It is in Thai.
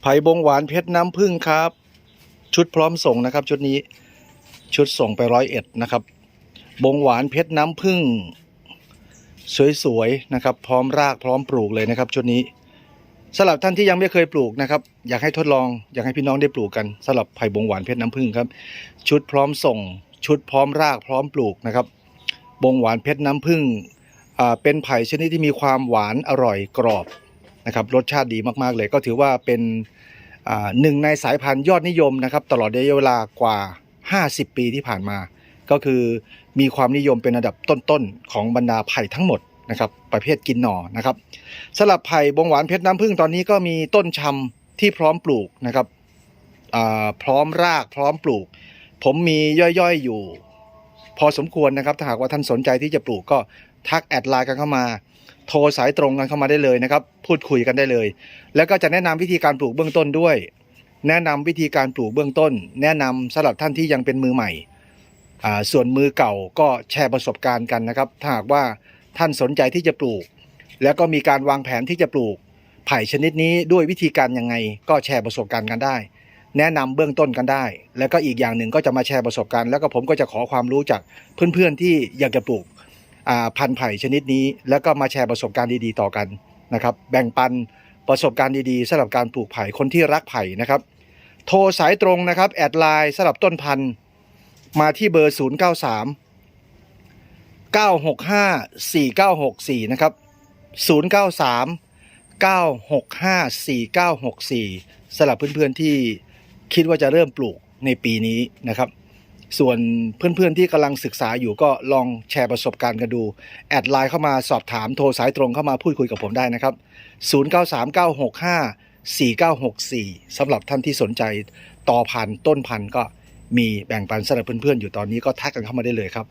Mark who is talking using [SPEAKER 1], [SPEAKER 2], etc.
[SPEAKER 1] ไผ่บงหวานเพชรน้ำผึ้งครับ ชุดพร้อมส่งนะครับ ชุดนี้ชุดส่งไปร้อยเอ็ดนะครับ บงหวานเพชรน้ำผึ้งสวยๆนะครับ พร้อมรากพร้อมปลูกเลยนะครับ ชุดนี้สำหรับท่านที่ยังไม่เคยปลูกนะครับ อยากให้ทดลองอยากให้พี่น้องได้ปลูกกันสำหรับไผ่บงหวานเพชรน้ำผึ้งครับ ชุดพร้อมส่ง ชุดพร้อมรากพร้อมปลูกนะครับ บงหวานเพชรน้ำผึ้งอ่าเป็นไผ่ชนิดที่มีความหวานอร่อยกรอบ นะครับรสชาติดีมากๆเลย ก็ถือว่าเป็นหนึ่งในสายพันธุ์ยอดนิยมนะครับ ตลอดระยะเวลากว่า 50 ปีที่ผ่านมา ก็คือมีความนิยมเป็นอันดับต้นๆของบรรดาไผ่ทั้งหมดนะครับประเภทกินหน่อนะครับสำหรับไผ่บงหวานเพชรน้ำผึ้งตอนนี้ก็มีต้นชำที่พร้อมปลูกนะครับพร้อมรากพร้อมปลูก ผมมีย่อยๆอยู่ พอสมควรนะครับถ้าหากว่าท่านสนใจที่จะปลูกก็ทักแอดไลน์กันเข้ามา โทรสายตรงกันเข้ามาได้เลยนะครับ พูดคุยกันได้เลย แล้วก็จะแนะนำวิธีการปลูกเบื้องต้นด้วย แนะนำวิธีการปลูกเบื้องต้น แนะนำสำหรับท่านที่ยังเป็นมือใหม่ส่วนมือเก่าก็แชร์ประสบการณ์กันนะครับ ถ้าหากว่าท่านสนใจที่จะปลูก แล้วก็มีการวางแผนที่จะปลูกไผ่ชนิดนี้ด้วยวิธีการยังไง ก็แชร์ประสบการณ์กันได้ แนะนำเบื้องต้นกันได้ แล้วก็อีกอย่างหนึ่งก็จะมาแชร์ประสบการณ์แล้วก็ผมก็จะขอความรู้จากเพื่อนๆที่อยากจะปลูก พันธุ์ไผ่ชนิดนี้ แล้วก็มาแชร์ประสบการณ์ดีๆต่อกันนะครับ แบ่งปันประสบการณ์ดีๆสำหรับการปลูกไผ่คนที่รักไผ่นะครับ โทรสายตรงนะครับ แอดไลน์สำหรับต้นพันธุ์มาที่เบอร์ 0 9 3 9 6 5 4 9 6 4 นะครับ 0 9 3 9 6 5 4 9 6 4สำหรับเพื่อนๆที่คิดว่าจะเริ่มปลูกในปีนี้นะครับ ส่วนเพื่อนๆที่กำลังศึกษาอยู่ก็ลองแชร์ประสบการณ์กันดู แอดไลน์เข้ามาสอบถามโทรสายตรงเข้ามาพูดคุยกับผมได้นะครับ 0939654964สำหรับท่านที่สนใจต่อพันต้นพันก็มีแบ่งปันสำหรับเพื่อนๆอยู่ตอนนี้ก็ทักกันเข้ามาได้เลยครับ